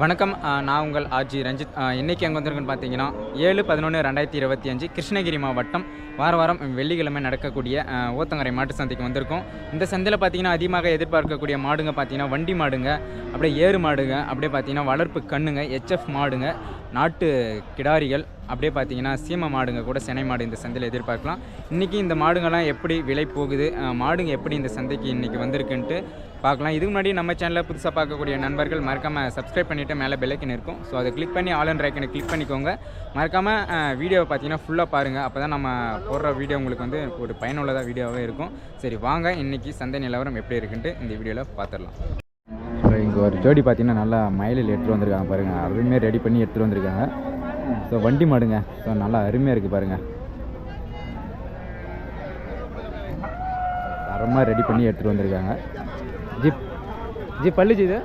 வணக்கம். நான் உங்கள் ஆர்ஜி ரஞ்சித். இன்றைக்கி அங்கே வந்திருக்குன்னு பார்த்தீங்கன்னா ஏழு பதினொன்று ரெண்டாயிரத்தி இருபத்தி அஞ்சு கிருஷ்ணகிரி மாவட்டம் வார வாரம் வெள்ளிக்கிழமை நடக்கக்கூடிய ஓத்தங்கரை ஊத்தங்கரை மாட்டு சந்தைக்கு வந்திருக்கோம். இந்த சந்தையில் பார்த்தீங்கன்னா அதிகமாக எதிர்பார்க்கக்கூடிய மாடுங்க பார்த்தீங்கன்னா வண்டி மாடுங்க அப்படியே ஏறு மாடுங்க அப்படியே பார்த்தீங்கன்னா வளர்ப்பு கண்ணுங்க எச்எஃப் மாடுங்க நாட்டு கிடாரிகள் அப்படியே பார்த்தீங்கன்னா சீம மாடுங்க கூட செனை மாடு இந்த சந்தையில் எதிர்பார்க்கலாம். இன்றைக்கி இந்த மாடுங்கள்லாம் எப்படி விலை போகுது? மாடுங்க எப்படி இந்த சந்தைக்கு இன்றைக்கி வந்திருக்குன்ட்டு பார்க்கலாம். இதுக்கு முன்னாடி நம்ம சேனலில் புதுசாக பார்க்கக்கூடிய நண்பர்கள் மறக்காமல் சப்ஸ்கிரைப் பண்ணிவிட்டு மேலே பெல்லைக்கன் இருக்கும். ஸோ அதை கிளிக் பண்ணி ஆல் அண்ட் ரைக்கனை கிளிக் பண்ணிக்கோங்க. மறக்காமல் வீடியோவை பார்த்தீங்கன்னா ஃபுல்லாக பாருங்கள் அப்போ தான் நம்ம போடுற வீடியோ உங்களுக்கு வந்து ஒரு பயனுள்ளதாக வீடியோவாகவே இருக்கும். சரி வாங்க. இன்றைக்கி சந்தை நிலவரம் எப்படி இருக்குன்ட்டு இந்த வீடியோவில் பார்த்துடலாம் ஸோ இங்கே ஒரு ஜோடி பார்த்தீங்கன்னா நல்லா மயிலில் எடுத்துகிட்டு வந்திருக்காங்க பாருங்கள் அதுவுமே ரெடி பண்ணி எடுத்துகிட்டு வந்திருக்காங்க. ஸோ வண்டி மாடுங்க. ஸோ நல்லா அருமையாக இருக்குது பாருங்கள் தரமாக ரெடி பண்ணி எடுத்துகிட்டு வந்திருக்காங்க. ஜிப் ஜிப் பல்லுச்சு இது?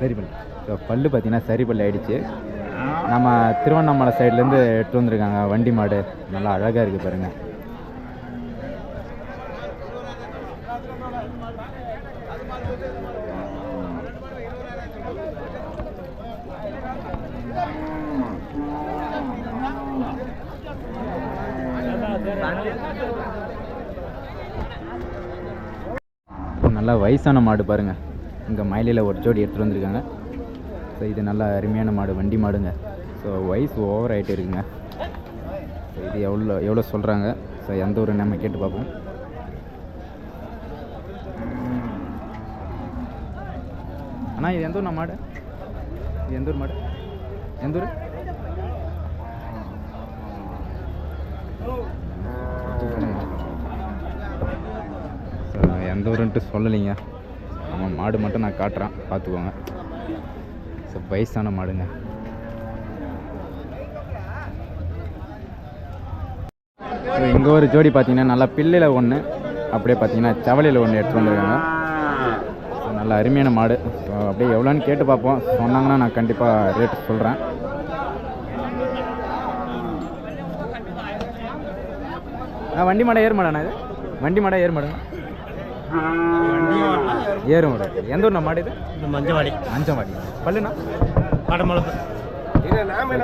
சரி பல்லு ஸோ பல்லு பார்த்தீங்கன்னா சரி பல்லு ஆகிடுச்சு நம்ம திருவண்ணாமலை சைட்லேருந்து எடுத்து வந்திருக்காங்க. வண்டி மாடு. நல்லா அழகாக இருக்குது பாருங்கள் நல்லா வயசான மாடு பாருங்கள் இங்கே மயிலையில் ஒரு ஜோடி எடுத்துகிட்டு வந்திருக்காங்க. ஸோ இது நல்லா அருமையான மாடு வண்டி மாடுங்க. ஸோ வயசு ஓவர் ஆகிட்டு இருக்குங்க. ஸோ இது எவ்வளோ எவ்வளோ சொல்கிறாங்க ஸோ எந்த ஊர் நம்ம கேட்டு பார்ப்போம். அண்ணா இது எந்த ஊர் மாடு? இது எந்த ஊர் மாடு? எந்த ஊர் ஸோ எந்த ஊருன்ட்டு சொல்லலைங்க. நம்ம மாடு மட்டும் நான் காட்டுறேன். பார்த்துக்கோங்க. ஸோ வயசான மாடுங்க. ஸோ இங்கே ஒரு ஜோடி பார்த்தீங்கன்னா நல்லா பில்லையில் ஒன்று அப்படியே பார்த்தீங்கன்னா செவலையில் ஒன்று எடுத்துகிட்டு வந்துருக்காங்க. நல்ல அருமையான மாடு. ஸோ அப்படியே எவ்வளோன்னு கேட்டு பார்ப்போம். சொன்னாங்கன்னா நான் கண்டிப்பாக ரேட் சொல்கிறேன் ஆ வண்டி மாடா ஏறு மாடாண்ணா இது? வண்டி மாடா ஏறு மாடுங்க ஏறு மாடு எந்த ஊர்ண்ணா மாடு இது? இந்த மஞ்சவாடி. அஞ்சமாடி பல்லுண்ணா? கடமளப்பு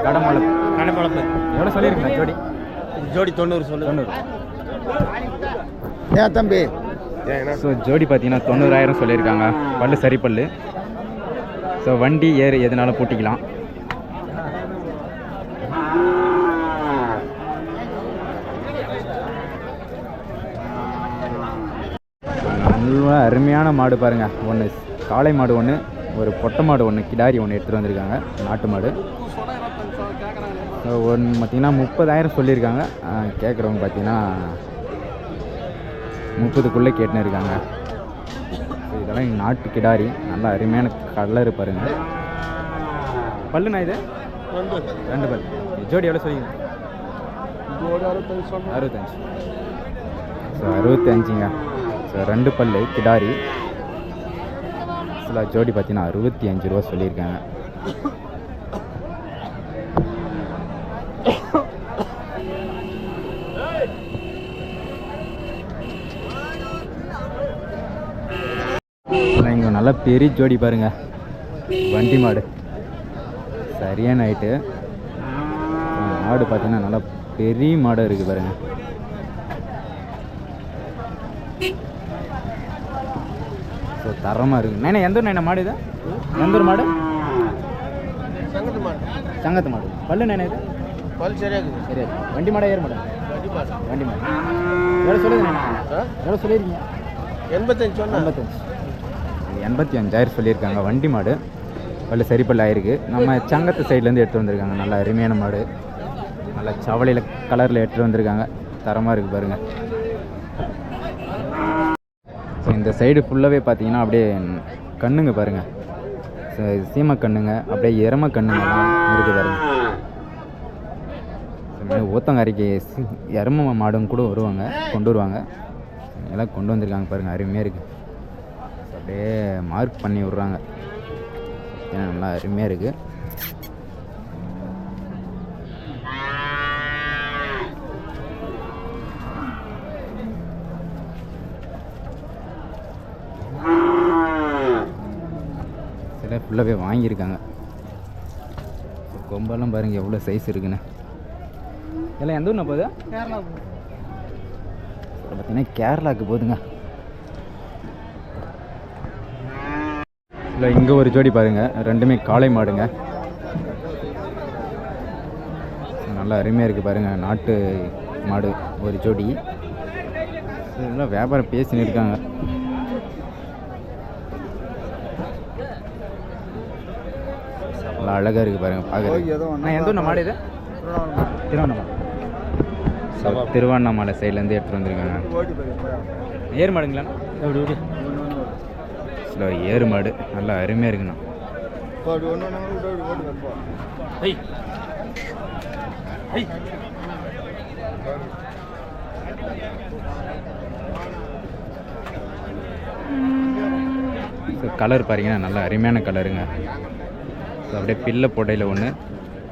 கடமலை கடமளப்பு எவ்வளோ சொல்லியிருக்கீங்க? ஜோடி. ஜோடி தொண்ணூறு சொல்லு தொண்ணூறு. ஏன் தம்பி? ஸோ ஜோடி பார்த்தீங்கன்னா தொண்ணூறாயிரம் சொல்லியிருக்காங்க. பல்லு சரி பல்லு. ஸோ வண்டி ஏறு எதுனாலும் பூட்டிக்கலாம் நல்ல அருமையான மாடு பாருங்கள் ஒன்று காளை மாடு ஒன்று ஒரு பொட்டை மாடு ஒன்று கிடாரி ஒன்று எடுத்துகிட்டு வந்திருக்காங்க. நாட்டு மாடு. ஒன்று பார்த்தீங்கன்னா முப்பதாயிரம் சொல்லியிருக்காங்க. கேட்குறவங்க பார்த்தீங்கன்னா முப்பதுக்குள்ளே கேட்டுன்னு இருக்காங்க. இதெல்லாம் நாட்டு கிடாரி. நல்லா அருமையான கலரு பாருங்க. பல்லுண்ணா இது? ரெண்டு. பல். ஜோடி எவ்வளோ சொல்லிங்க அறுபத்தஞ்சு ஸோ அறுபத்தஞ்சுங்க. ரெண்டு பல்லு கிடாரி. சில ஜோடி பார்த்தீங்கன்னா அறுபத்தி அஞ்சு ரூபா சொல்லியிருக்காங்க. இங்கே நல்லா பெரிய ஜோடி பாருங்க. வண்டி மாடு. சரியான நைட்டு மாடு பார்த்தீங்கன்னா நல்லா பெரிய மாடு இருக்குது பாருங்க. தரமாக இருக்குது நைனா எந்த நைனா மாடு இது? எந்த மாடு? சங்கத்து மாடு. சங்கத்து மாடு. பல்லு நைனா இது? பல் சரியா இருக்குது. சரி வண்டி மாடா ஏறு மாடு? வண்டி மாடு. எவ்வளோ சொல்லுது நைனா? எவ்வளோ சொல்லியிருக்கீங்க? எண்பத்தஞ்சு எண்பத்தஞ்சு. எண்பத்தி அஞ்சாயிரம் சொல்லியிருக்காங்க. வண்டி மாடு. பல்லு சரி பல்லு ஆயிருக்கு. நம்ம சங்கத்து சைட்லேருந்து எடுத்து வந்திருக்காங்க. நல்ல அருமையான மாடு. நல்ல சவலையில் கலரில் எடுத்துகிட்டு வந்திருக்காங்க. தரமாக இருக்குது பாருங்கள் ஸோ இந்த சைடு ஃபுல்லாகவே பார்த்தீங்கன்னா அப்படியே கண்ணுங்க பாருங்கள் ஸோ சீம கண்ணுங்க அப்படியே எரம கண்ணுங்கெல்லாம் இருக்குது பாருங்கள் ஸோ ஊத்தங்கரைக்கு எரம மாடும் கூட வருவாங்க கொண்டு வருவாங்க. எல்லாம் கொண்டு வந்திருக்காங்க பாருங்கள் அருமையாக இருக்குது அப்படியே மார்க் பண்ணி விட்றாங்க. ஏன்னா நல்லா அருமையாக இருக்குது கடை ஃபுல்லாகவே வாங்கியிருக்காங்க. கொம்பெல்லாம் பாருங்கள் எவ்வளோ சைஸ் இருக்குன்னு. எல்லாம் எந்த ஊர்னா போகுது? கேரளா. பார்த்தீங்கன்னா கேரளாவுக்கு போகுதுங்க. இல்லை இங்கே ஒரு ஜோடி பாருங்கள் ரெண்டுமே காளை மாடுங்க. நல்லா அருமையாக இருக்குது பாருங்கள் நாட்டு மாடு ஒரு ஜோடி. இதெல்லாம் வியாபாரம் பேசின்னு இருக்காங்க. அழகாக இருக்குது பாருங்கள் பார்க்குறது நான் எந்த ஊர் மாடு இது? திருவண்ணாமலை. ஸோ திருவண்ணாமலை சைட்லேருந்து எடுத்துகிட்டு வந்திருக்காங்க ஏர் மாடுங்களா? எப்படி எப்படி சில ஏறு மாடு. நல்லா அருமையாக இருக்குண்ணா. ஸோ கலர் பாருங்கன்னா நல்லா அருமையான கலருங்க ஸோ அப்படியே பில்லை போட்டையில் ஒன்று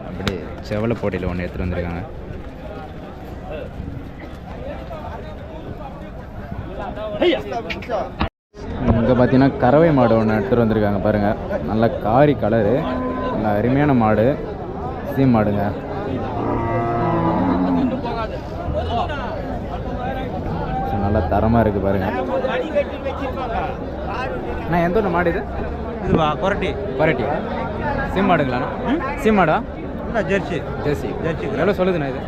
அப்படியே செவலை போட்டையில் ஒன்று எடுத்துகிட்டு வந்திருக்காங்க. இங்கே பார்த்தீங்கன்னா கறவை மாடு ஒன்று எடுத்துகிட்டு வந்திருக்காங்க பாருங்கள் நல்ல காரி கலரு நல்ல அருமையான மாடு சீ மாடுங்க. நல்லா தரமாக இருக்குது பாருங்கள் அண்ணா எந்த ஒன்று மாடு இது? இதுவா? கொரட்டி? பரட்டி சீம் மாடுங்களாண்ணா சீம் மாடா? இல்லை ஜெர்சி. ஜெர்சி. ஜெர்சி. எவ்வளோ சொல்லுதுண்ணா இது?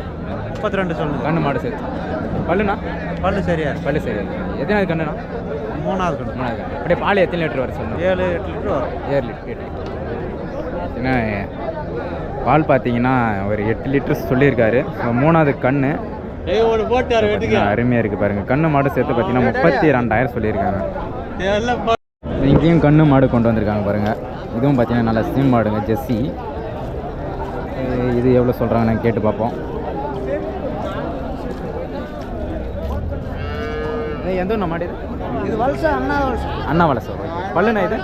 முப்பத்தி ரெண்டு சொல்லுங்க கண்ணு மாடு சேர்த்து. பல்லுண்ணா? பல்லு சரியா பல்லு சரி எத்தனாவது கண்ணுண்ணா? மூணாவது கணக்கு மூணாவது கண்ணு. அப்படியே பால் எத்தனை லிட்டர் வர சொல்லணும் ஏழு எட்டு லிட்டர் வரும். ஏழு லிட்டர் எட்டு லிட்டர். ஏன்னா பால் பார்த்தீங்கன்னா ஒரு எட்டு லிட்டர் சொல்லியிருக்காரு. மூணாவது கண்ணு. அருமையாக இருக்குது பாருங்கள் கண்ணு மாடு சேர்த்து பார்த்தீங்கன்னா முப்பத்தி ரெண்டாயிரம் சொல்லியிருக்காங்க. இங்கேயும் கண்ணு மாடு கொண்டு வந்திருக்காங்க பாருங்கள் இதுவும் பார்த்தீங்கன்னா நல்லா சீம் மாடுங்க ஜெஸ்ஸி இது எவ்வளோ சொல்கிறாங்கன்னு கேட்டு பார்ப்போம். எந்த ஒன்று மாடு இது? வலசா அண்ணா வலசா. அண்ணா வலசை. பல்லுண்ணா இது?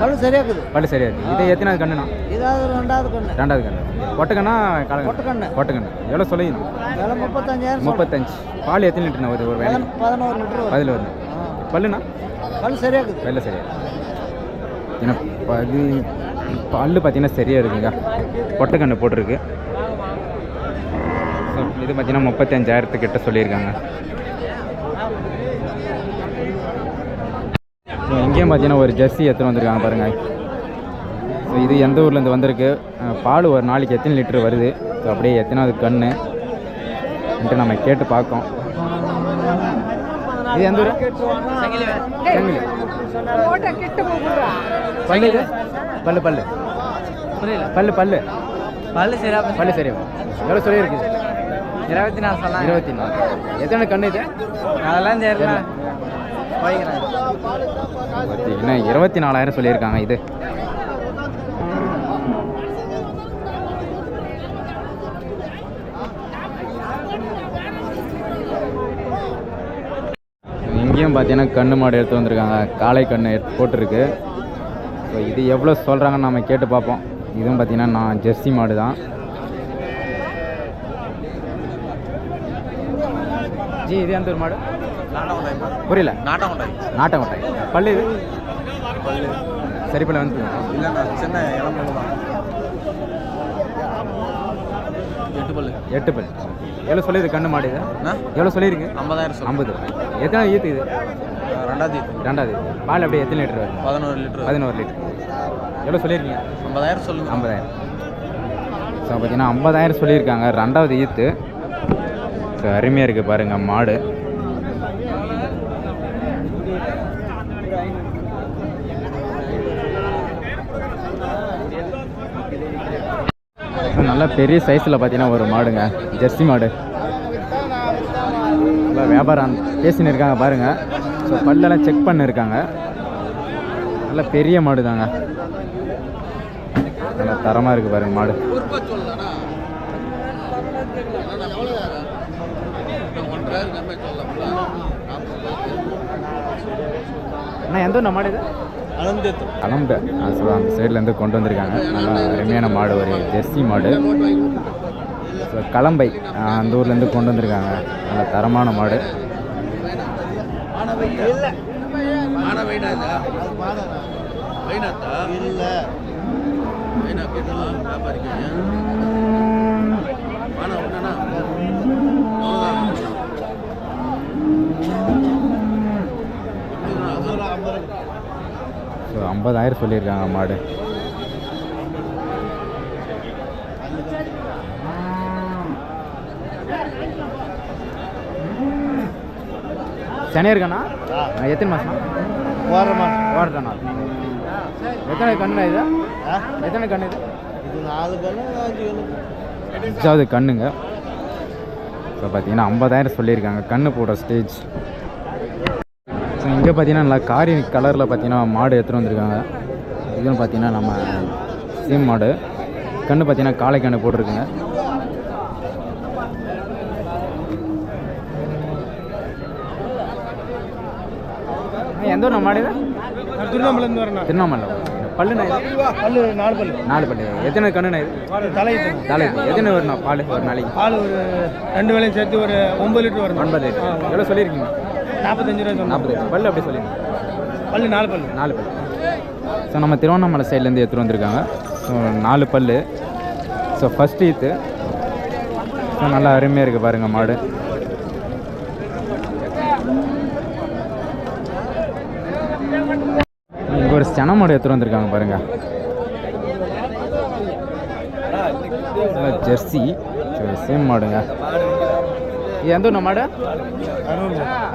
பல்லு சரியா இருக்குது. பல்லு சரியா இருக்கு இது எத்தனாவது கண்ணுண்ணா? இதாவது ரெண்டாவது கண்ணு. ரெண்டாவது கண்ணு. கொட்டக்கண்ணா கலங்க கொட்டக்கண்ணு. கொட்டக்கண்ணு எவ்வளோ சொல்லிங்க முப்பத்தஞ்சாயிரம் முப்பத்தஞ்சு. பால் எத்தனை லிட்டர்ண்ணா ஒரு வேலை பதினோரு லிட்டர் பதில் பல்லுண்ணா? பல்லு சரியா இருக்குது வெள்ளை சரியா ஏன்னா பது பல்லு பார்த்தீங்கன்னா சரியாக இருக்குங்க. பொட்டைக்கண்ணு போட்டிருக்கு. ஸோ இது பார்த்தீங்கன்னா முப்பத்தஞ்சாயிரத்துக்கிட்ட சொல்லியிருக்காங்க. ஸோ இங்கேயும் பார்த்தீங்கன்னா ஒரு ஜெர்சி எடுத்துகிட்டு வந்திருக்காங்க பாருங்கள் ஸோ இது எந்த ஊர்லேருந்து வந்திருக்கு? பால் ஒரு நாளைக்கு எத்தனை லிட்டர் வருது? ஸோ அப்படியே எத்தனாவது கன்று நம்ம கேட்டு பார்க்கோம். இது எந்த ஊர்? செங்கிலி பல்லு இது? பல்லு பல்லு. பல்லு பல்லு. பல்லு சரியா பல்லு சரியா எவ்வளோ சொல்லியிருக்கு இருபத்தி நாலு சொல்லலாம் இருபத்தி நாலு. எத்தனை கண்ணு இது? அதெல்லாம் தெரியல. பார்த்தீங்கன்னா இருபத்தி நாலாயிரம் சொல்லியிருக்காங்க இது. இங்கேயும் பார்த்தீங்கன்னா கண்ணு மாடு எடுத்து வந்திருக்காங்க. காளை கண்ணு போட்டிருக்கு. ஸோ இது எவ்வளோ சொல்கிறாங்கன்னு நம்ம கேட்டு பார்ப்போம். இதுவும் பார்த்தீங்கன்னா நான் ஜெர்சி மாடு தான். ஜி இது எந்த ஒரு மாடு? புரியல. நாட்டம் கொட்டை பல்லு இது? சரி பல்ல வந்து. சின்ன எட்டு பல்லு. எட்டு பல் எவ்வளோ சொல்லியிருக்கு கண்ணு மாடு இது எவ்வளோ சொல்லியிருக்கு? ஐம்பதாயிரம் ஐம்பது. எத்தனை ஈத்து இது? ரெண்டாவது ரெண்டாவது பால் அப்படியே எத்தனை லிட்டர் வருது? பதினோரு லிட்டர். பதினோரு லிட்டர். எவ்வளோ சொல்லியிருக்கீங்க? ஐம்பதாயிரம் சொல்லுங்க. ஐம்பதாயிரம். ஸோ பார்த்தீங்கன்னா ஐம்பதாயிரம் சொல்லியிருக்காங்க. ரெண்டாவது ஈத்து. ஸோ அருமையாக இருக்குது பாருங்கள் மாடு. நல்லா பெரிய சைஸில் பார்த்தீங்கன்னா ஒரு மாடுங்க. ஜெர்சி மாடு. நல்லா வியாபாரம் பேசின்னு இருக்காங்க பாருங்கள் ஸோ பல்லெல்லாம் செக் பண்ணிருக்காங்க. நல்ல பெரிய மாடு தாங்க நல்லா தரமாக இருக்குது பாருங்க மாடு. அண்ணா எந்த மாடு இது? அளந்து கலம்பு ஸோ அந்த சைட்லேருந்து கொண்டு வந்திருக்காங்க. நல்லா அருமையான மாடு ஒரு ஜெர்சி மாடு. ஸோ கலம்பை அந்த ஊர்லேருந்து கொண்டு வந்திருக்காங்க. நல்ல தரமான மாடு. இல்லை. ஸோ ஐம்பதாயிரம் சொல்லியிருக்காங்க மாடு. சனியா இருக்காண்ணா எத்தனை மாதம் ஓரமா ஓடுறேண்ணா எத்தனை கண்ணு இது? எத்தனை கண்ணு இது? இது நாலு கண்ணு அஞ்சாவது கண்ணுங்க. ஸோ பார்த்தீங்கன்னா ஐம்பதாயிரம் சொல்லியிருக்காங்க. கண்ணு போடுற ஸ்டேஜ். ஸோ இங்கே பார்த்தீங்கன்னா நல்லா காரி கலரில் பார்த்தீங்கன்னா மாடு எடுத்துகிட்டு வந்திருக்காங்க. இதுன்னு பார்த்தீங்கன்னா நம்ம சீம் மாடு. கண்ணு பார்த்தீங்கன்னா காளை கண்ணு போட்டிருக்குங்க. எந்த ஒரு மாடு திருவண்ணாமலேருந்து வரணும் திருவண்ணாமலை. இது? பல்லு நாலு பல்லு. நாலு பல்லு. எத்தனை கண்ணுண்ணா இது? தலை தலை எத்தனை வரணும் பால் ஒரு நாளைக்கு? பால் ஒரு ரெண்டு வேலையும் சேர்த்து ஒரு ஒன்பது லிட்டர் வரும் ஒன்பது எவ்வளோ சொல்லியிருக்கீங்க? நாற்பத்தஞ்சு ரூபா சொன்னோம் நாற்பது பல்லு அப்படி சொல்லிடுங்க பல்லு நாலு பல்லு. நாலு பல்லு. ஸோ நம்ம திருவண்ணாமலை சைட்லேருந்து எடுத்துகிட்டு வந்திருக்காங்க. ஸோ நாலு பல்லு. ஸோ ஃபஸ்ட் ஈத்து ஸோ நல்லா அருமையாக இருக்குது பாருங்கள் மாடு. இங்கே ஒரு சென மாடு எடுத்துகிட்டு வந்திருக்காங்க பாருங்கள் ஜெர்சி. சேம் மாடுங்க. இது எந்த ஒன்று மாடு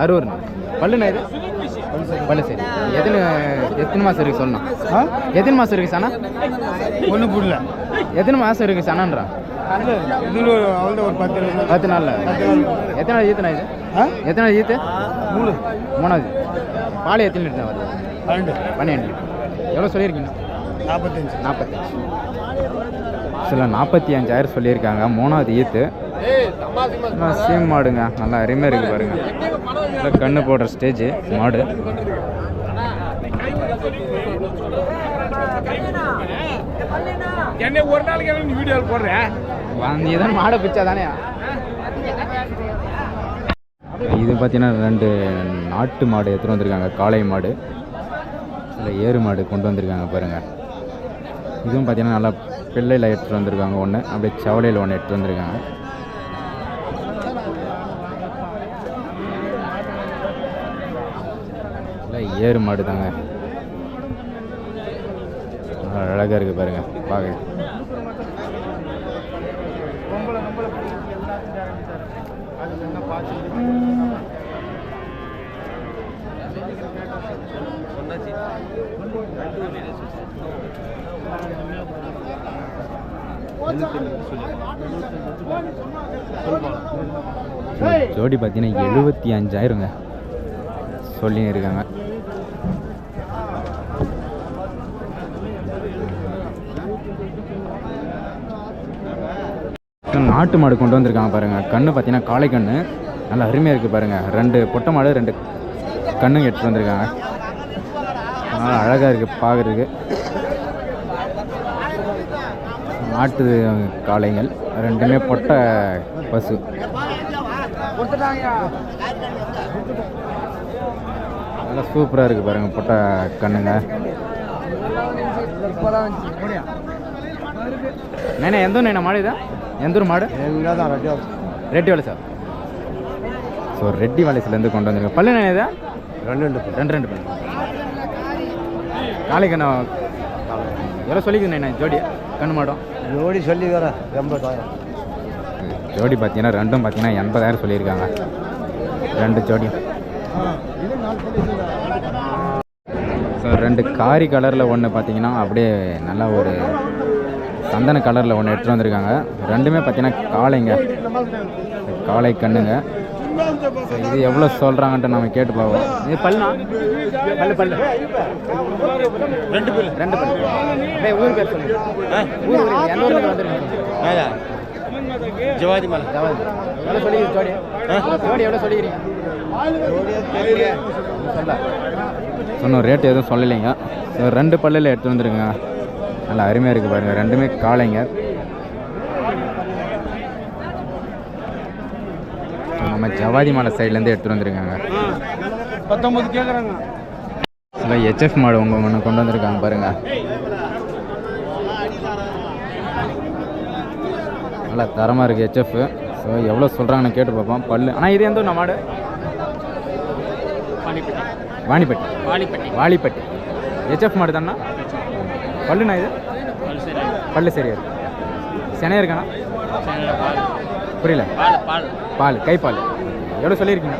அரூர்ண்ணா பல்லுண்ணா இது பல்லு சரி எத்தனை எத்தனை மாதம் இருக்குது சொல்லணும் எத்தனை மாதம் இருக்குது சனா ஒன்றும் புரியல எத்தனை மாதம் இருக்குது சனான்றா பத்து நாளில் எத்தனை ஈத்துண்ணா இது ஆ எத்தனை ஈத்து மூணு மூணாவது பால் எத்தனை லிட்டர் வருது பன்னெண்டு பன்னெண்டு எவ்வளோ சொல்லியிருக்கீங்க நாற்பத்தஞ்சு நாற்பத்தஞ்சு சில நாற்பத்தி அஞ்சாயிரம் சொல்லியிருக்காங்க மூணாவது ஈத்து சேம் மாடுங்க. நல்லா அருமையாக இருக்குது பாருங்க. நல்லா கண்ணு போடுற ஸ்டேஜ் மாடு. என்ன ஒரு நாளைக்கு வீடியோ போடுறேன் நீ தான் மாடை பிச்சா தானே? இது பார்த்தீங்கன்னா ரெண்டு நாட்டு மாடு எடுத்துகிட்டு வந்திருக்காங்க. காளை மாடு. இல்லை ஏறு மாடு கொண்டு வந்திருக்காங்க பாருங்க. இதுவும் பார்த்தீங்கன்னா நல்லா பிள்ளையில் எடுத்துகிட்டு வந்திருக்காங்க ஒன்று அப்படியே செவலையில் ஒன்று எடுத்துகிட்டு வந்திருக்காங்க. ஏறு மாடு தாங்க அழகாக இருக்குது பாருங்க. பார்க்க ஜோடி பார்த்தீங்கன்னா எழுபத்தி அஞ்சாயிரங்க. சொல்லி நாட்டு மாடு கொண்டு வந்திருக்காங்க பாருங்க. கண்ணு பார்த்தீங்கன்னா காளை கண்ணு. நல்லா அருமையாக இருக்குது பாருங்க. ரெண்டு பொட்டை மாடு ரெண்டு கண்ணுங்க எடுத்துட்டு வந்திருக்காங்க. நல்லா அழகாக இருக்குது பார்க்குறதுக்கு நாட்டு காளைங்கள் ரெண்டுமே பொட்டை பசு. நல்லா சூப்பராக இருக்குது பாருங்க பொட்டை கண்ணுங்க. நேண்ணே எந்த நேண்ணா மாடு இதா? எந்த மாடு? எங்கே தான் ரெட்டி வேலை சார். ஸோ ரெட்டி வாலேஸ்லேருந்து கொண்டு வந்திருக்கேன் பல்லு என்ன இதா? ரெண்டு ரெண்டு ரெண்டு ரெண்டு பல்லு. நாளைக்கு நான் எவ்வளோ சொல்லிக்கிறேன் நான் ஜோடி கண்ணு மாடும். ஜோடி சொல்லி வேற எண்பதாயிரம். ஜோடி பார்த்தீங்கன்னா ரெண்டும் பார்த்தீங்கன்னா எண்பதாயிரம் சொல்லியிருக்காங்க. ரெண்டு ஜோடியும் ஸோ ரெண்டு காரி கலரில் ஒன்று பார்த்தீங்கன்னா அப்படியே நல்லா ஒரு சந்தன கலரில் ஒன்று எடுத்துகிட்டு வந்திருக்காங்க. ரெண்டுமே பார்த்தீங்கன்னா காளைங்க. காளை கண்ணுங்க. இது எவ்வளோ சொல்கிறாங்கன்ட்டு நம்ம கேட்டு பார்ப்போம். இது பல்லுனா பல்லு பல்லு. ரெண்டு பேர் ரெண்டு பல்லு. அப்படியே ஊர் பேர் சொல்லுங்க. ஊர் ஊர் எந்த ஊரில் வந்துருக்கீங்க? ஜவாதி மலை. ஜவாது. எவ்வளோ சொல்லிக்கிறீங்க ஜோடி? ஜோடி எவ்வளோ சொல்லிக்கிறீங்க? சொல்ல சொன்ன ரேட் எதுவும் சொல்லலைங்க. ரெண்டு பல்லில் எடுத்து வந்துருங்க நல்லா அருமையாக இருக்குது பாருங்கள் ரெண்டுமே காளைங்க. ஸோ நம்ம ஜவாதி மலை சைட்லேருந்து எடுத்துகிட்டு வந்துருக்காங்க. பத்தொம்பது கேட்குறாங்க சில ஹெச்எஃப் மாடு உங்க ஒன்று கொண்டு வந்திருக்காங்க பாருங்க. நல்லா தரமாக இருக்குது ஹெச்எஃப் ஸோ எவ்வளோ சொல்கிறாங்கன்னு கேட்டு பார்ப்போம். பல்லு. ஆனால் இது எந்த மாடு? வாணிப்பட்டி. வாலிப்பட்டி வாலிப்பட்டி ஹெச்எஃப் மாடு தானே? பல்லுண்ணா இது? பல்லு சரியா இருக்கு. இருக்காண்ணா? புரியல. பால் கைப்பால். எவ்வளோ சொல்லியிருக்கீங்க?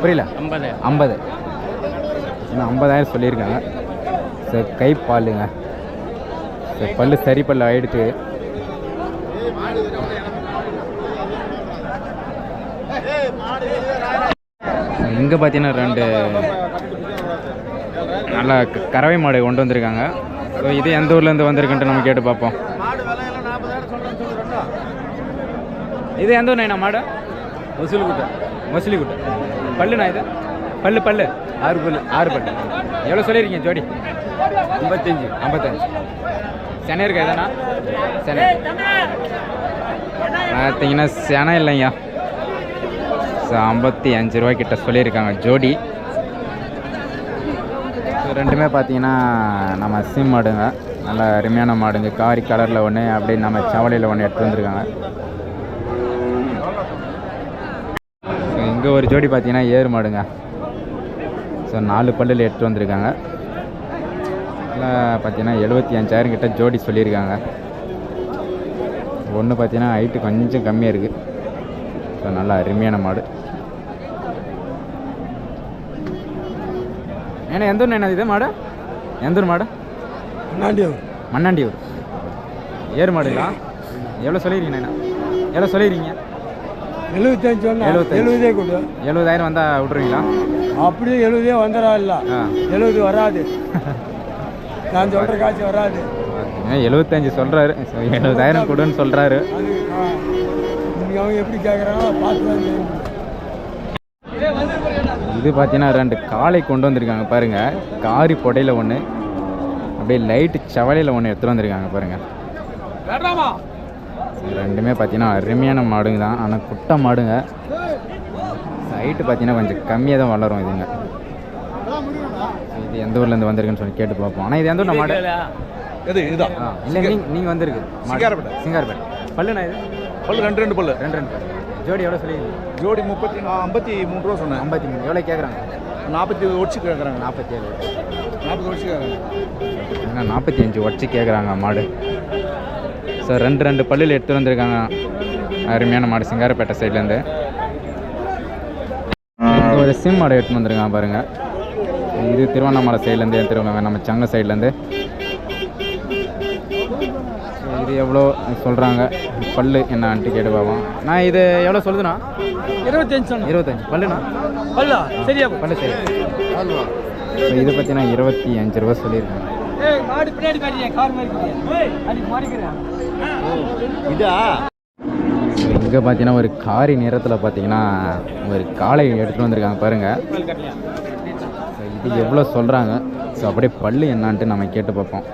புரியல. ஐம்பது. ஐம்பது இன்னும் ஐம்பதாயிரம் சொல்லியிருக்காங்க. சார் கை பாலுங்க சார் பல்லு சரி பல்லு ஆயிடுச்சு. இங்கே பார்த்தீங்கன்னா ரெண்டு நல்லா க- கறவை மாடு கொண்டு வந்திருக்காங்க. ஸோ இது எந்த ஊர்லேருந்து வந்திருக்குன்ட்டு நம்ம கேட்டு பார்ப்போம். இது எந்த ஊர் மாடு? வசூலுக்குட்ட மசிலிக்குட்டை. பல்லுண்ணா இது? பல்லு பல்லு. ஆறு பல்லு. ஆறு பல்லு. எவ்வளோ சொல்லியிருக்கீங்க ஜோடி? ஐம்பத்தஞ்சு. ஐம்பத்தஞ்சு. சென்னை இருக்கா எதனா சென்னை பார்த்தீங்கன்னா செனை இல்லைங்க ஸோ ஐம்பத்தி அஞ்சு ரூபா கிட்ட சொல்லியிருக்காங்க ஜோடி. ரெண்டுமே பார்த்தீங்கன்னா நம்ம சிம் மாடுங்க. நல்ல அருமையான மாடுங்க. காரி கலரில் ஒன்று அப்படியே நம்ம சவலையில் ஒன்று எடுத்து வந்திருக்காங்க. இங்கே ஒரு ஜோடி பார்த்தீங்கன்னா ஏறு மாடுங்க. ஸோ நாலு பல்லில் எடுத்து வந்திருக்காங்க. இதில் பார்த்தீங்கன்னா எழுபத்தி அஞ்சாயிரம் கிட்ட ஜோடி சொல்லியிருக்காங்க. ஒன்று பார்த்தீங்கன்னா ஹைட்டு கொஞ்சம் கம்மியாக இருக்குது ஸோ நல்லா அருமையான மாடு. ஏன்னா எந்த ஊர் என்ன இது? மாடு? மாடு? மண்ணாண்டியூர். ஏறு மாடுங்களா எவ்வளோ சொல்லியிருக்கீங்க அண்ணா எவ்வளோ சொல்லியிருக்கீங்க எழுபத்தஞ்சு சொன்னா எழுபத்தஞ்சு. எழுபதே கொடு. எழுபதாயிரம் வந்தால் விட்ருவீங்களா அப்படியே எழுபதே வந்துடா இல்ல. எழுபது வராது. நான் சொல்ற காட்சி வராது. எழுபத்தஞ்சு சொல்கிறாரு எழுபதாயிரம் கொடுன்னு சொல்கிறாரு அவங்க எப்படி கேட்குறாங்களோ பார்த்து. இது பார்த்தீங்கன்னா ரெண்டு காளை கொண்டு வந்திருக்காங்க பாருங்க. காரி புடையில ஒன்று அப்படியே லைட்டு செவலையில் ஒன்று எடுத்துகிட்டு வந்திருக்காங்க பாருங்க. இது ரெண்டுமே பார்த்தீங்கன்னா அருமையான மாடுங்க தான். ஆனால் குட்டை மாடுங்க. ஹைட்டு பார்த்தீங்கன்னா கொஞ்சம் கம்மியாக தான் வளரும் இதுங்க. இது எந்த ஊர்லேருந்து வந்திருக்குன்னு சொல்லி கேட்டு பார்ப்போம். ஆனால் இது எந்த ஊர் மாடு? எது இதுதான். இல்லை நீங்கள் நீங்கள் வந்திருக்கு. சிங்காரப்பேட்டை. சிங்காரப்பேட்டை. பல்லுண்ணா இது? பல்லு ரெண்டு ரெண்டு பல்லு. ரெண்டு ரெண்டு பல்லு. ஜோடி எவ்வளோ சொல்லி ஜோடி முப்பத்தி ஐம்பத்தி மூணு ரூபா சொன்னேன். ஐம்பத்தி மூணு. எவ்வளோ கேட்குறாங்க நாற்பத்தி ஒடிச்சு கேட்குறாங்க நாற்பத்தி ஏழு நாற்பது ஒடிச்சு கேட்குறாங்க நாற்பத்தி அஞ்சு உடச்சி கேட்குறாங்க மாடு. சார் ரெண்டு ரெண்டு பல்லில் எடுத்து வந்திருக்காங்க. அருமையான மாடு சிங்காரப்பேட்டை சைட்லேருந்து. ஒரு சிம் மாடு எடுத்து வந்திருக்காங்க பாருங்கள் இது திருவண்ணாமலை சைட்லேருந்து எடுத்துருவாங்க நம்ம சங்க சைட்லேருந்து. இது எவ்வளோ சொல்கிறாங்க பல்லு. என்னான்ட்டு கேட்டு பார்ப்போம் நான் இது எவ்வளோ சொல்லுதுண்ணா? இருபத்தஞ்சு இருபத்தஞ்சு. பல்லுண்ணா? பல்லா? சரியா பல்லு சரி. ஸோ இது பார்த்தீங்கன்னா இருபத்தி அஞ்சு ரூபா சொல்லியிருக்காங்க ஏய் மாடு பின்னாடி காட்டியா கார் மாதிரி அடி மாறிக்கிறேன் இதா? இங்கே பார்த்தீங்கன்னா ஒரு காரி நிறத்தில் பார்த்தீங்கன்னா ஒரு காளை எடுத்துகிட்டு வந்திருக்காங்க பாருங்கள் இது எவ்வளோ சொல்கிறாங்க ஸோ அப்படியே பல்லு என்னான்ட்டு நம்ம கேட்டு பார்ப்போம்.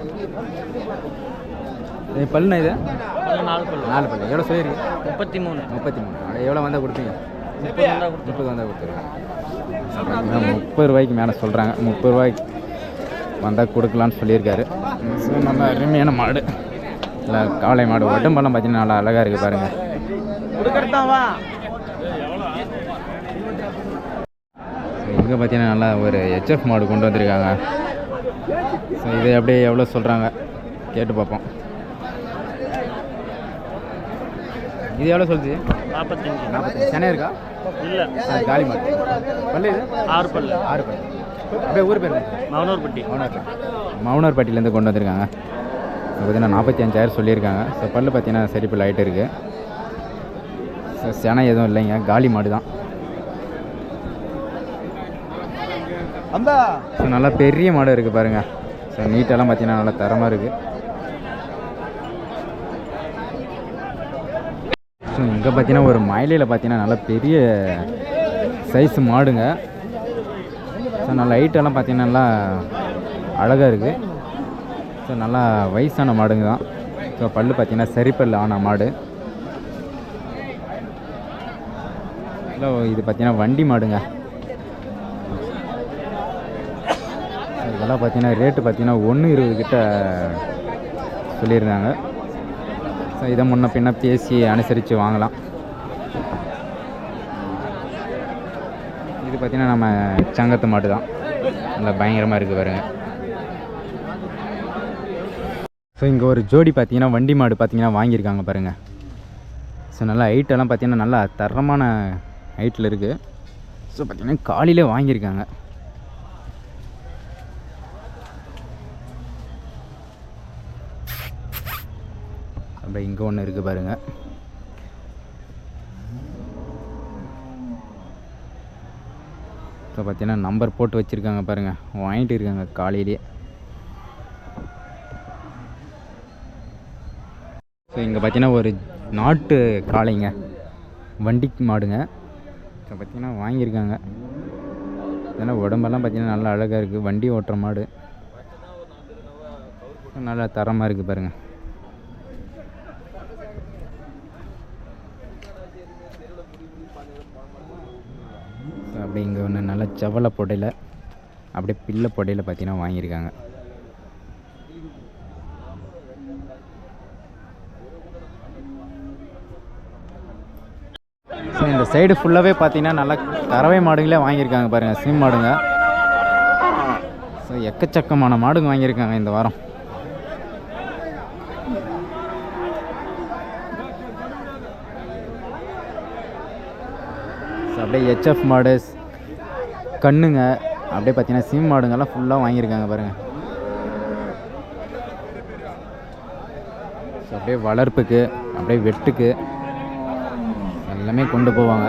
பல்லுண்ணா இது? நாலு பல்லு. நாலு பல்லு. எவ்வளோ சொல்லியிருக்கு? முப்பத்தி மூணு முப்பத்தி மூணு அட எவ்வளோ வந்தால் கொடுப்பீங்க? முப்பது வந்தா கொடுத்து முப்பது வந்தால் கொடுத்துருங்க முப்பது ரூபாய்க்கு மேலே சொல்கிறாங்க முப்பது ரூபாய்க்கு வந்தால் கொடுக்கலான்னு சொல்லியிருக்காரு. நல்ல அருமையான மாடு. இல்லை காளை மாடு. உடம்பெல்லாம் பார்த்தீங்கன்னா நல்லா அழகாக இருக்குது பாருங்கள் இங்கே பார்த்தீங்கன்னா நல்லா ஒரு ஹெச்எஃப் மாடு கொண்டு வந்திருக்காங்க. ஸோ இது அப்படியே எவ்வளோ சொல்கிறாங்க கேட்டு பார்ப்போம். இது எவ்வளோ சொல்லுது? நாற்பத்தஞ்சு நாற்பத்தஞ்சு சென்னை இருக்கா? இல்லை. காலி மாடு. பல்லு இது? ஆறு பல்லு ஆறு பல்லு அப்படியே ஊர் பேர் மவனூர்பட்டி. மௌனார்பட்டி மௌனார்பட்டியிலேருந்து கொண்டு வந்திருக்காங்க. பார்த்தீங்கன்னா நாற்பத்தி அஞ்சாயிரம் சொல்லியிருக்காங்க. ஸோ பல்லு பார்த்தீங்கன்னா சரி பல்லு ஆகிட்டு இருக்குது ஸோ செனை எதுவும் இல்லைங்க. காலி மாடு தான். ஸோ நல்லா பெரிய மாடு இருக்குது பாருங்கள் ஸோ நீட்டெல்லாம் பார்த்தீங்கன்னா நல்லா தரமாக இருக்குது ஸோ இங்கே பார்த்தீங்கன்னா ஒரு மயிலையில் பார்த்தீங்கன்னா நல்லா பெரிய சைஸ் மாடுங்க. ஸோ நல்லா லைட்டெல்லாம் பார்த்தீங்கன்னா நல்லா அழகாக இருக்குது ஸோ நல்லா வயசான மாடுங்க தான். ஸோ பல்லு பார்த்தீங்கன்னா சரிப்பல் ஆன மாடு. இல்லை இது பார்த்தீங்கன்னா வண்டி மாடுங்க. இதெல்லாம் பார்த்தீங்கன்னா ரேட்டு பார்த்தீங்கன்னா ஒன்று இருபது கிட்ட சொல்லியிருந்தாங்க. ஸோ இதை முன்ன பின்ன பேசி அனுசரித்து வாங்கலாம். இது பார்த்திங்கன்னா நம்ம சங்கத்து மாட்டு தான் நல்லா பயங்கரமாக இருக்குது பாருங்க. ஸோ இங்கே ஒரு ஜோடி பார்த்தீங்கன்னா வண்டி மாடு பார்த்தீங்கன்னா வாங்கியிருக்காங்க பாருங்கள் ஸோ நல்லா ஹைட்டெல்லாம் பார்த்தீங்கன்னா நல்லா தரமான ஹைட்டில் இருக்குது ஸோ பார்த்தீங்கன்னா காலையிலே வாங்கியிருக்காங்க. அப்புறம் இங்கே ஒன்று இருக்குது பாருங்கள் இப்போ பார்த்தீங்கன்னா நம்பர் போட்டு வச்சுருக்காங்க பாருங்கள் வாங்கிட்டு இருக்காங்க காலையிலேயே ஸோ இங்கே பார்த்தீங்கன்னா ஒரு நாட்டு காளைங்க. வண்டிக்கு மாடுங்க. இப்போ பார்த்தீங்கன்னா வாங்கியிருக்காங்க. ஏன்னா உடம்பெல்லாம் பார்த்தீங்கன்னா நல்லா அழகாக இருக்குது வண்டி ஓட்டுற மாடு. நல்லா தரமாக இருக்குது பாருங்கள் ஸோ அப்படியே இங்கே ஒன்று பொடையில் அப்படியே பிள்ளை பொடையில் பார்த்தீங்கன்னா வாங்கியிருக்காங்க. ஸோ இந்த சைடு ஃபுல்லாகவே பார்த்தீங்கன்னா நல்லா கறவை மாடுங்களே வாங்கியிருக்காங்க பாருங்கள் சிம் மாடுங்க. ஸோ எக்கச்சக்கமான மாடுங்க வாங்கியிருக்காங்க இந்த வாரம். ஸோ அப்படியே ஹெச்எஃப் மாடு கண்ணுங்க அப்படியே பார்த்தீங்கன்னா சிம் மாடுங்கெல்லாம் ஃபுல்லாக வாங்கியிருக்காங்க பாருங்கள் ஸோ அப்படியே வளர்ப்புக்கு அப்படியே வெட்டுக்கு எல்லாமே கொண்டு போவாங்க.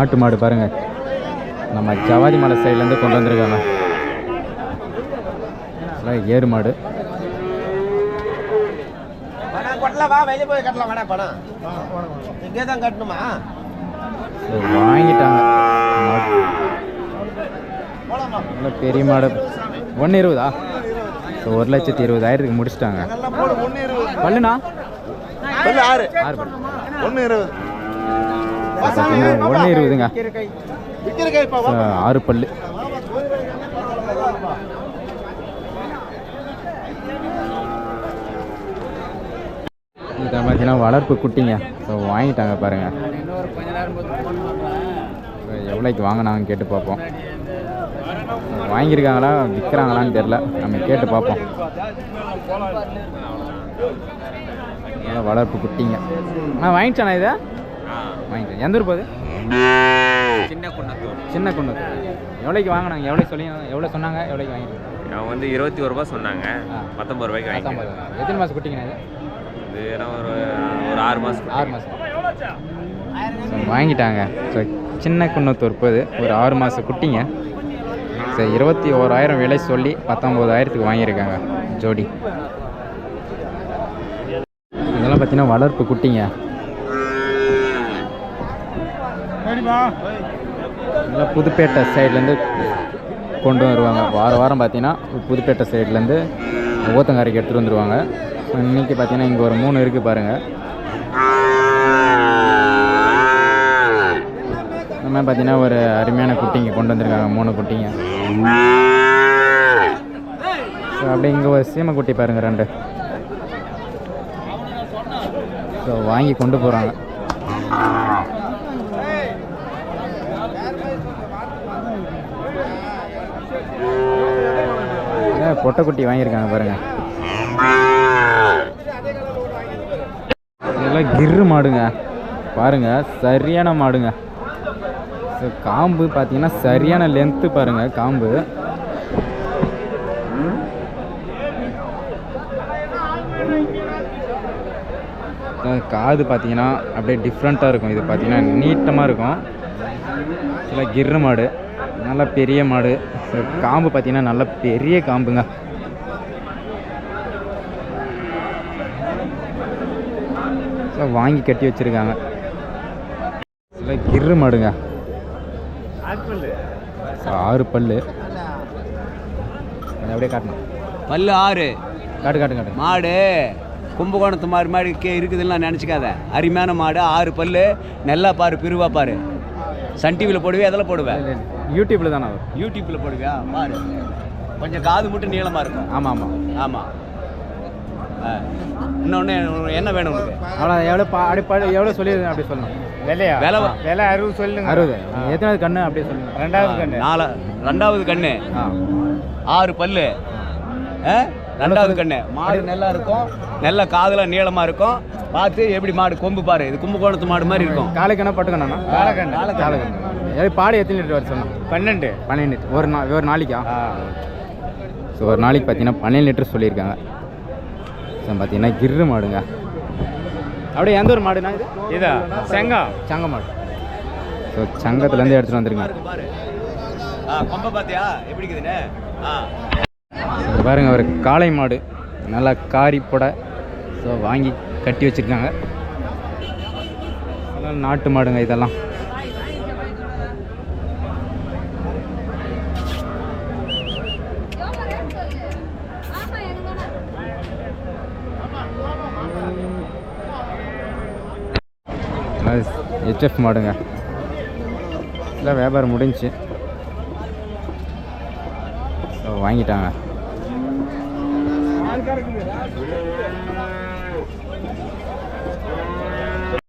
நாட்டு மாடு பாருங்க. நம்ம ஜவாதி மலை சைட்லேருந்து கொண்டு வந்திருக்காங்க. ஏறு மாடு. வாங்கிட்டாங்க. நல்ல பெரிய மாடு. ஒன்று இருபதா? ஸோ ஒரு லட்சத்தி இருபதாயிரத்துக்கு முடிச்சிட்டாங்க. பல்லுண்ணா? ஆறு. ஆறு பல்லு. ஒன்று இருபது. ஒன்று இருபதுங்க. ஆறு பல்லு. இதை பார்த்தீங்கன்னா வளர்ப்பு குட்டிங்க. ஸோ வாங்கிட்டாங்க பாருங்கள் ஸோ எவ்வளோக்கு வாங்கினாங்கன்னு கேட்டு பார்ப்போம். வாங்கியிருக்காங்களா விற்கிறாங்களான்னு தெரில நம்ம கேட்டு பார்ப்போம். வளர்ப்பு குட்டிங்க. ஆ வாங்கிச்சானா இதை? வாங்கிட்டேன் எந்த ஊர் போகுது சின்ன குன்னத்தூர். சின்ன குன்னத்தூர். எவ்வளோக்கு வாங்கினாங்க? எவ்வளோ சொல்லி எவ்வளோ சொன்னாங்க? எவ்வளோக்கு வாங்கிருக்காங்க அவங்க வந்து இருபத்தி ஒரு ரூபாய் சொன்னாங்க. பத்தொம்பது ரூபாய்க்கு வாங்கி பத்தொம்பது எத்தனை மாதம் குட்டிங்கண்ணா இது? இது என்ன ஒரு ஒரு ஆறு மாதம் ஆறு மாதம் வாங்கிட்டாங்க. ஸோ சின்ன குன்னத்தூர் போகுது. ஒரு ஆறு மாத குட்டிங்க ஸோ இருபத்தி ஓராயிரம் விலை சொல்லி பத்தொம்போதாயிரத்துக்கு வாங்கியிருக்காங்க ஜோடி. இதெல்லாம் பார்த்தீங்கன்னா வளர்ப்பு குட்டிங்க. நல்லா புதுப்பேட்டை சைட்லேருந்து கொண்டு வருவாங்க. வார வாரம் பார்த்தீங்கன்னா புதுப்பேட்டை சைட்லேருந்து ஊத்தங்கரைக்கு எடுத்துகிட்டு வந்துடுவாங்க இன்றைக்கி பார்த்தீங்கன்னா இங்கே ஒரு மூணு இருக்குது பாருங்கள் இந்த மாதிரி பார்த்தீங்கன்னா ஒரு அருமையான குட்டிங்க கொண்டு வந்திருக்காங்க மூணு குட்டிங்க. ஸோ அப்படியே இங்கே ஒரு சீமை குட்டி பாருங்கள் ரெண்டு. ஸோ வாங்கி கொண்டு போகிறாங்க பொட்டைக்குட்டி வாங்கியிருக்காங்க பாருங்க. இதெல்லாம் கிர்ரு மாடுங்க. பாருங்க சரியான மாடுங்க. ஸோ காம்பு பார்த்தீங்கன்னா சரியான லென்த்து பாருங்க காம்பு. காது பார்த்தீங்கன்னா அப்படியே டிஃப்ரெண்ட்டாக இருக்கும். இது பார்த்தீங்கன்னா நீட்டமாக இருக்கும். சில கிர்ரு மாடு. நல்லா பெரிய மாடு. காம்பு பார்த்தீங்கன்னா நல்ல பெரிய காம்புங்க. ஸோ வாங்கி கட்டி வச்சுருக்காங்க. கிர்ரு மாடுங்க. ஆறு பல்லு. அப்படியே காட்டணும். பல்லு ஆறு. காட்டு காட்டு காட்டு. மாடு. கும்பகோணத்து மாதிரி மாதிரி கே இருக்குதுலாம் நினச்சிக்காத. அருமையான மாடு ஆறு பல்லு. நல்லா பாரு பிரிவா பாரு. சன் டிவியில் போடுவே? அதில் போடுவேன் யூடியூப்பில் தானே வரும் யூடியூப்பில் போடுவியா? பாரு. கொஞ்சம் காது மட்டும் நீளமாக இருக்கும். ஆமாம் ஆமாம் ஆமாம் இன்னொன்று என்ன வேணும் உனக்கு? அவ்வளோ எவ்வளோ பா அப்படி பா எவ்வளோ சொல்லிடுங்க அப்படி சொல்லணும் விலையா? விலை விலை அறுபது சொல்லுங்க. அறுபது. எத்தனாவது கண்ணு அப்படியே சொல்லுங்க. ரெண்டாவது கண்ணு. நாலா ரெண்டாவது கண்ணு. ஆ. ஆறு பல்லு. ஆ? ரெண்டாவது கண்ணு. மாடு நல்லா இருக்கும். நல்ல காதுல நீளமா இருக்கும். பார்த்து எப்படி மாடு கொம்பு பாரு. இது கும்பகோணத்து மாடு மாதிரி இருக்கும். காலை கண்ணா பட்டு கண்ணா காலை கண்ணு காலை கண்ணு எது பாடு எத்தனை லிட்டர் வர சொன்னோம் பன்னெண்டு. பன்னெண்டு ஒரு நா ஒரு நாளைக்கா? ஸோ ஒரு நாளைக்கு பார்த்தீங்கன்னா பன்னெண்டு லிட்டர் சொல்லியிருக்காங்க. ஸோ பார்த்தீங்கன்னா கிர்ரு மாடுங்க. அப்படியே எந்த ஒரு மாடுனா இது? இதா? சங்கம் சங்க மாடு. ஸோ சங்கத்துலேருந்து எடுத்துகிட்டு வந்திருக்காங்க. பாரு. ஆ கொம்பை பார்த்தியா? எப்படி இருக்குதுன்னு? ஆ. இங்க பாருங்க ஒரு காளை மாடு. நல்லா காரி புடை. ஸோ வாங்கி கட்டி வச்சிருக்காங்க. அதெல்லாம் நாட்டு மாடுங்க இதெல்லாம். ஹெச்எஃப் மாடுங்க. இல்லை வியாபாரம் முடிஞ்சுச்சு ஸோ வாங்கிட்டாங்க. cargo.